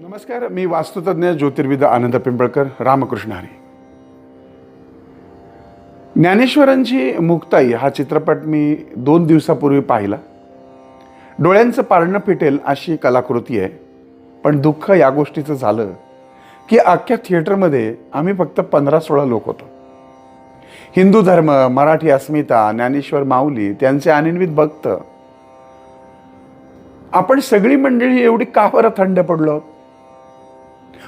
नमस्कार मी वास्तुतज्ञ ज्योतिर्विद आनंद पिंपळकर रामकृष्ण हरी. ज्ञानेश्वरांची मुक्ताई हा चित्रपट मी दोन दिवसापूर्वी पाहिला. डोळ्यांचं पारणं फिटेल अशी कलाकृती आहे पण दुःख या गोष्टीचं झालं की अख्ख्या थिएटरमध्ये आम्ही फक्त पंधरा सोळा लोक होतो. हिंदू धर्म मराठी अस्मिता ज्ञानेश्वर माऊली त्यांचे अनिर्वित भक्त. आपण सगळी मंडळी एवढी का बरं थंड पडलो?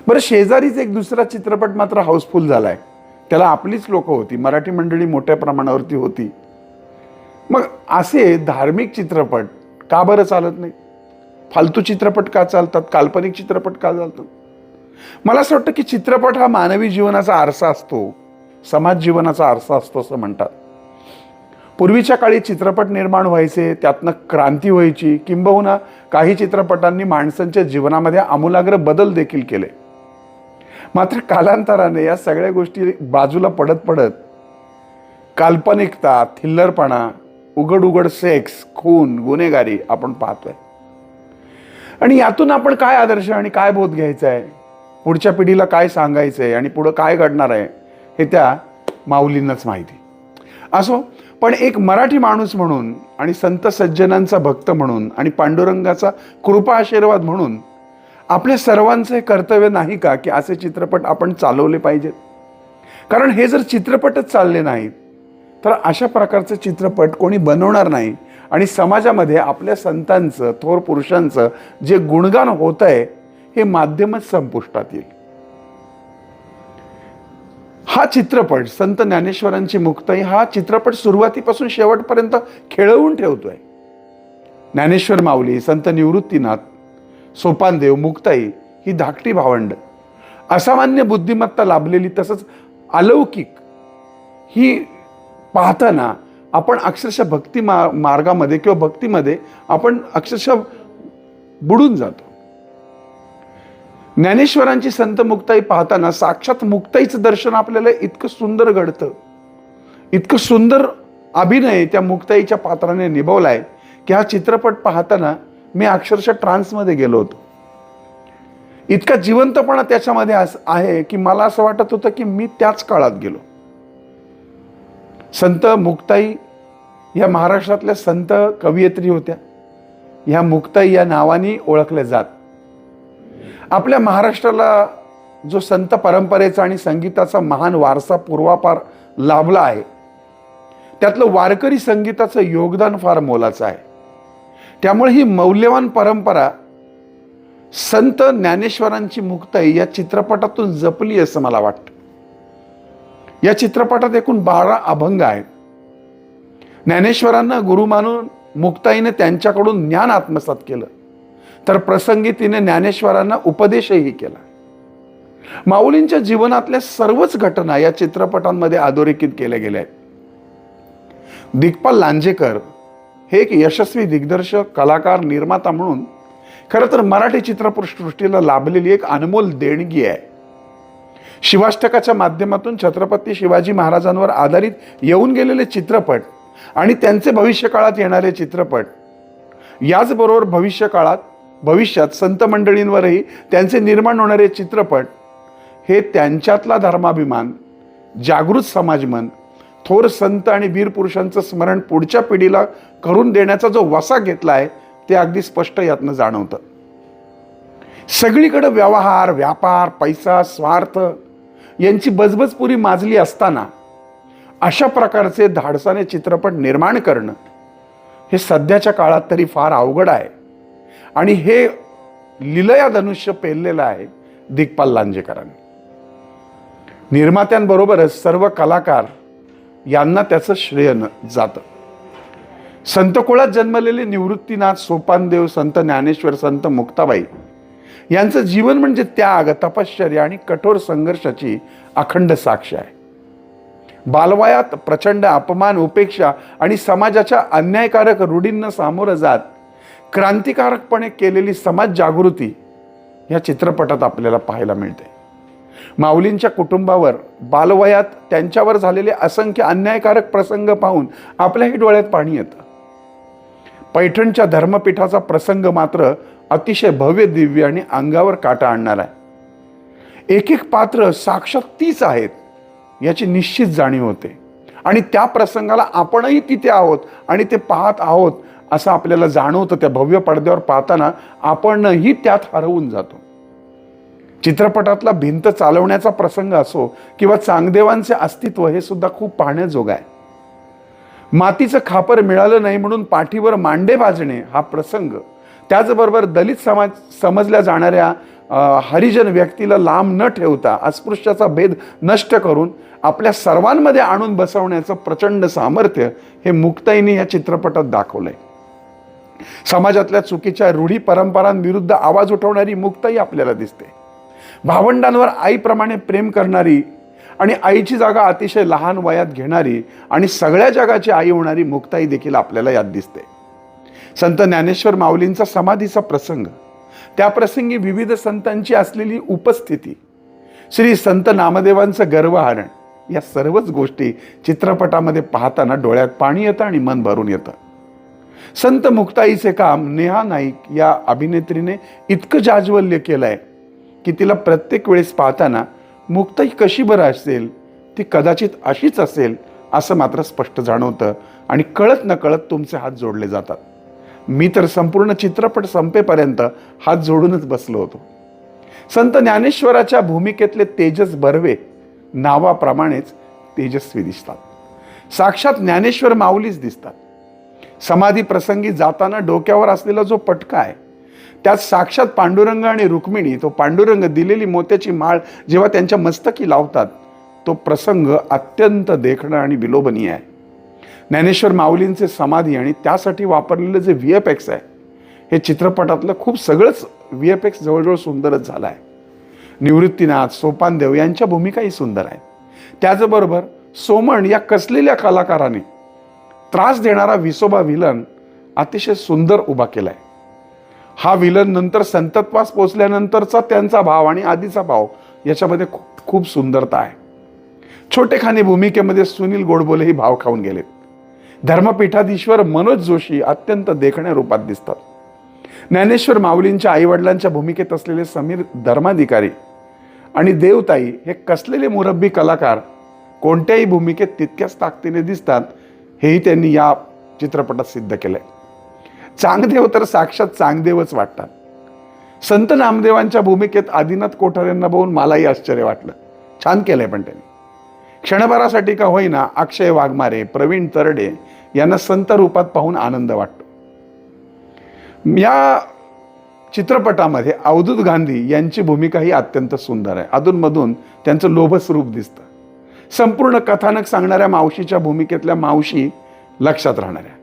बरं शेजारीच एक दुसरा चित्रपट मात्र हाऊसफुल झाला आहे त्याला आपलीच लोक होती मराठी मंडळी मोठ्या प्रमाणावरती होती. मग असे धार्मिक चित्रपट का बरं चालत नाही? फालतू चित्रपट का चालतात? काल्पनिक चित्रपट का चालतात? मला असं वाटतं की चित्रपट हा मानवी जीवनाचा आरसा असतो समाज जीवनाचा आरसा असतो असं म्हणतात. पूर्वीच्या काळी चित्रपट निर्माण व्हायचे त्यातनं क्रांती व्हायची किंबहुना काही चित्रपटांनी माणसांच्या जीवनामध्ये आमूलाग्र बदल देखील केले. मात्र कालांतराने या सगळ्या गोष्टी बाजूला पडत पडत काल्पनिकता थिल्लरपणा उघड उघड सेक्स खून गुन्हेगारी आपण पाहतोय. आणि यातून आपण काय आदर्श आणि काय बोध घ्यायचा आहे पुढच्या पिढीला काय सांगायचं आहे आणि पुढं काय घडणार आहे हे त्या माऊलींनाच माहिती. असो पण एक मराठी माणूस म्हणून आणि संत सज्जनांचा भक्त म्हणून आणि पांडुरंगाचा कृपा आशीर्वाद म्हणून आपल्या सर्वांचं हे कर्तव्य नाही का की असे चित्रपट आपण चालवले पाहिजेत? कारण हे जर चित्रपटच चालले नाहीत तर अशा प्रकारचे चित्रपट कोणी बनवणार नाही. आणि समाजामध्ये आपल्या संतांचं थोर पुरुषांचं जे गुणगान होत आहे हे माध्यमच संपुष्टात येईल. हा चित्रपट संत ज्ञानेश्वरांची मुक्ताई हा चित्रपट सुरुवातीपासून शेवटपर्यंत खेळवून ठेवतोय. ज्ञानेश्वर माऊली संत निवृत्तीनाथ सोपानदेव मुक्ताई ही धाकटी भावंड. असामान्य बुद्धिमत्ता लाभलेली तसंच अलौकिक ही पाहताना आपण अक्षरशः भक्ती मा मार्गामध्ये किंवा भक्तीमध्ये आपण अक्षरशः बुडून जातो. ज्ञानेश्वरांची संत मुक्ताई पाहताना साक्षात मुक्ताईचं दर्शन आपल्याला इतकं सुंदर घडतं. इतकं सुंदर अभिनय त्या मुक्ताईच्या पात्राने निभवलाय की हा चित्रपट पाहताना मी अक्षरशः ट्रान्समध्ये गेलो होतो. इतका जिवंतपणा त्याच्यामध्ये आहे की मला असं वाटत होतं की मी त्याच काळात गेलो. संत मुक्ताई या महाराष्ट्रातल्या संत कवयित्री होत्या. ह्या मुक्ताई या नावाने ओळखल्या जात. आपल्या महाराष्ट्राला जो संत परंपरेचा आणि संगीताचा महान वारसा पूर्वापार लाभला आहे त्यातलं वारकरी संगीताचं योगदान फार मोलाचं आहे. त्यामुळे ही मौल्यवान परंपरा संत ज्ञानेश्वरांची मुक्ताई या चित्रपटातून जपली असं मला वाटतं. या चित्रपटात एकूण बारा अभंग आहेत. ज्ञानेश्वरांना गुरु मानून मुक्ताईने त्यांच्याकडून ज्ञान आत्मसात केलं. तर प्रसंगी तिने ज्ञानेश्वरांना उपदेशही केला. माऊलींच्या जीवनातल्या सर्वच घटना या चित्रपटांमध्ये अधोरेखित केल्या गेल्या आहेत. दिग्पाल लांजेकर हे एक यशस्वी दिग्दर्शक कलाकार निर्माता म्हणून खरं तर मराठी चित्रपटसृष्टीला लाभलेली एक अनमोल देणगी आहे. शिवाष्टकाच्या माध्यमातून छत्रपती शिवाजी महाराजांवर आधारित येऊन गेलेले चित्रपट आणि त्यांचे भविष्यकाळात येणारे चित्रपट याचबरोबर भविष्यकाळात भविष्यात संत मंडळींवरही त्यांचे निर्माण होणारे चित्रपट हे त्यांच्यातला धर्माभिमान जागृत समाजमन थोर संत आणि वीर पुरुषांचं स्मरण पुढच्या पिढीला करून देण्याचा जो वसा घेतला आहे ते अगदी स्पष्ट यातनं जाणवतं. सगळीकडं व्यवहार व्यापार पैसा स्वार्थ यांची बजबजपुरी माजली असताना अशा प्रकारचे धाडसाने चित्रपट निर्माण करणं हे सध्याच्या काळात तरी फार अवघड आहे. आणि हे लिलया धनुष्य पेललेलं आहे दिग्पाल लांजेकरांनी. निर्मात्यांबरोबरच सर्व कलाकार यांना त्याचं श्रेय न जातं. संतकुळात जन्मलेले निवृत्तीनाथ सोपानदेव संत ज्ञानेश्वर संत मुक्ताबाई यांचं जीवन म्हणजे त्याग तपश्चर्या आणि कठोर संघर्षाची अखंड साक्ष आहे. बालवयात प्रचंड अपमान उपेक्षा आणि समाजाच्या अन्यायकारक रूढींना सामोरं जात क्रांतिकारकपणे केलेली समाज जागृती या चित्रपटात आपल्याला पाहायला मिळते. माऊलींच्या कुटुंबावर बालवयात त्यांच्यावर झालेले असंख्य अन्यायकारक प्रसंग पाहून आपल्याही डोळ्यात पाणी येतं. पैठणच्या धर्मपीठाचा प्रसंग मात्र अतिशय भव्य दिव्य आणि अंगावर काटा आणणार आहे. एक एक पात्र साक्षात तीच आहेत याची निश्चित जाणीव होते. आणि त्या प्रसंगाला आपणही तिथे आहोत आणि ते पाहत आहोत असं आपल्याला जाणवतं त्या भव्य पडद्यावर पाहताना आपणही त्यात हरवून जातो. चित्रपटातला भिंत चालवण्याचा प्रसंग असो किंवा चांगदेवांचे अस्तित्व हे सुद्धा खूप पाहण्याजोग आहे. मातीचं खापर मिळालं नाही म्हणून पाठीवर मांडे भाजणे हा प्रसंग. त्याचबरोबर दलित समाज समजल्या जाणाऱ्या हरिजन व्यक्तीला लांब न ठेवता अस्पृश्याचा भेद नष्ट करून आपल्या सर्वांमध्ये आणून बसवण्याचं प्रचंड सामर्थ्य हे मुक्ताईने या चित्रपटात दाखवलंय. समाजातल्या चुकीच्या रूढी परंपरांविरुद्ध आवाज उठवणारी मुक्ताई आपल्याला दिसते. भावंडांवर आईप्रमाणे प्रेम करणारी आणि आईची जागा अतिशय लहान वयात घेणारी आणि सगळ्या जगाची आई होणारी मुक्ताई देखील आपल्याला यात दिसते. संत ज्ञानेश्वर माऊलींचा समाधीचा प्रसंग त्या प्रसंगी विविध संतांची असलेली उपस्थिती श्री संत नामदेवांचं गर्वहरण या सर्वच गोष्टी चित्रपटामध्ये पाहताना डोळ्यात पाणी येतं आणि मन भरून येतं. संत मुक्ताईचे काम नेहा नाईक या अभिनेत्रीने इतकं जाज्वल्य केलं आहे की तिला प्रत्येक वेळेस पाहताना मुक्ताई कशी बरं असेल ती कदाचित अशीच असेल असं मात्र स्पष्ट जाणवतं आणि कळत नकळत तुमचे हात जोडले जातात. मी तर संपूर्ण चित्रपट संपेपर्यंत हात जोडूनच बसलो होतो. संत ज्ञानेश्वराच्या भूमिकेतले तेजस बर्वे नावाप्रमाणेच तेजस्वी दिसतात. साक्षात ज्ञानेश्वर माऊलीच दिसतात. समाधी प्रसंगी जाताना डोक्यावर असलेला जो पटका आहे त्यात साक्षात पांडुरंग आणि रुक्मिणी तो पांडुरंग दिलेली मोत्याची माळ जेव्हा त्यांच्या मस्तकी लावतात तो प्रसंग अत्यंत देखणं आणि विलोभनीय आहे. ज्ञानेश्वर माऊलींचे समाधी आणि त्यासाठी वापरलेलं जे व्ही एफ एक्स आहे हे चित्रपटातलं खूप सगळंच व्ही एफ एक्स जवळजवळ सुंदरच झालं आहे. निवृत्तीनाथ सोपानदेव यांच्या भूमिकाही सुंदर आहेत. त्याचबरोबर सोमण या कसलेल्या कलाकाराने त्रास देणारा विसोबा विलन अतिशय सुंदर उभा केला आहे हा विलन नंतर संतत्वास पोचल्यानंतरचा त्यांचा भाव आणि आधीचा भाव याच्यामध्ये खूप खूप सुंदरता आहे. छोटेखानी भूमिकेमध्ये सुनील गोडबोले ही भाव खाऊन गेलेत धर्मपीठाधीश्वर मनोज जोशी अत्यंत देखण्या रूपात दिसतात. ज्ञानेश्वर माऊलींच्या आईवडिलांच्या भूमिकेत असलेले समीर धर्माधिकारी आणि देवताई हे कसलेले मुरब्बी कलाकार कोणत्याही भूमिकेत तितक्याच ताकदीने दिसतात हेही त्यांनी या चित्रपटात सिद्ध केलं आहे चांगदेव तर साक्षात चांगदेवच वाटतात. संत नामदेवांच्या भूमिकेत आदिनाथ कोठाऱ्यांना बघून मलाही आश्चर्य वाटलं. छान केलंय पण त्यांनी. क्षणभरासाठी का होईना अक्षय वाघमारे प्रवीण तरडे यांना संत रूपात पाहून आनंद वाटतो. या चित्रपटामध्ये अवधूत गांधी यांची भूमिकाही अत्यंत सुंदर आहे. अधूनमधून त्यांचं लोभस रूप दिसतं. संपूर्ण कथानक सांगणाऱ्या मावशीच्या भूमिकेतल्या मावशी लक्षात राहणाऱ्या.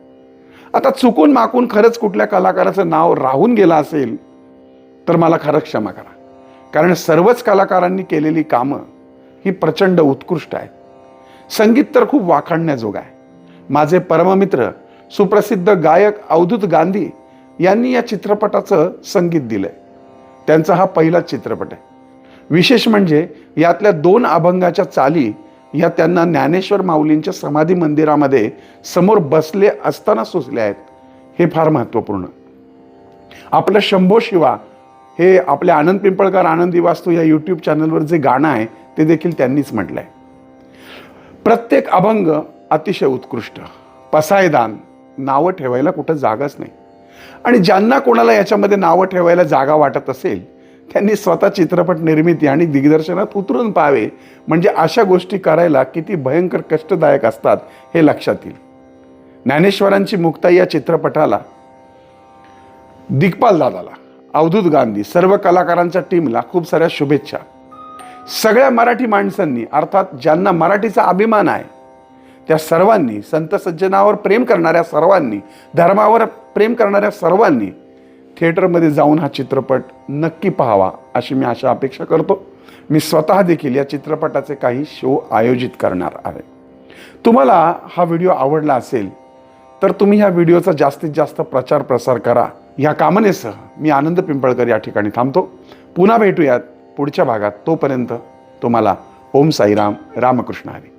आता चुकून माकून खरंच कुठल्या कलाकाराचं नाव राहून गेलं असेल तर मला खरं क्षमा करा. कारण सर्वच कलाकारांनी केलेली कामं ही प्रचंड उत्कृष्ट आहेत. संगीत तर खूप वाखाणण्याजोग आहे. माझे परममित्र सुप्रसिद्ध गायक अवधूत गांधी यांनी या चित्रपटाचं संगीत दिलंय. त्यांचा हा पहिलाच चित्रपट आहे. विशेष म्हणजे यातल्या दोन अभंगाच्या चाली या त्यांना ज्ञानेश्वर माऊलींच्या समाधी मंदिरामध्ये समोर बसले असताना सुचले आहेत. हे फार महत्त्वपूर्ण. आपलं शंभो शिवा हे आपल्या आनंद पिंपळकर आनंदी वास्तू या यूट्यूब चॅनलवर जे गाणं आहे ते देखील त्यांनीच म्हटलं आहे प्रत्येक अभंग अतिशय उत्कृष्ट. पसायदान नावं ठेवायला कुठं जागाच नाही. आणि ज्यांना कोणाला याच्यामध्ये नावं ठेवायला जागा वाटत असेल त्यांनी स्वतः चित्रपट निर्मिती आणि दिग्दर्शनात उतरून पाहावे म्हणजे अशा गोष्टी करायला किती भयंकर कष्टदायक असतात हे लक्षात येईल. ज्ञानेश्वरांची मुक्ता या चित्रपटाला दिग्पाल दादाला अवधूत गांधी सर्व कलाकारांच्या टीमला खूप साऱ्या शुभेच्छा. सगळ्या मराठी माणसांनी अर्थात ज्यांना मराठीचा अभिमान आहे त्या सर्वांनी संत सज्जनावर प्रेम करणाऱ्या सर्वांनी धर्मावर प्रेम करणाऱ्या सर्वांनी थिएटरमध्ये जाऊन हा चित्रपट नक्की पाहावा अशी मी अशा अपेक्षा करतो. मी स्वतः देखील या चित्रपटाचे काही शो आयोजित करणार आहे. तुम्हाला हा व्हिडिओ आवडला असेल तर तुम्ही ह्या व्हिडिओचा जास्तीत जास्त प्रचार प्रसार करा. या कामनेसह मी आनंद पिंपळकर या ठिकाणी थांबतो. पुन्हा भेटूयात पुढच्या भागात. तोपर्यंत तुम्हाला ओम साईराम रामकृष्ण हरी.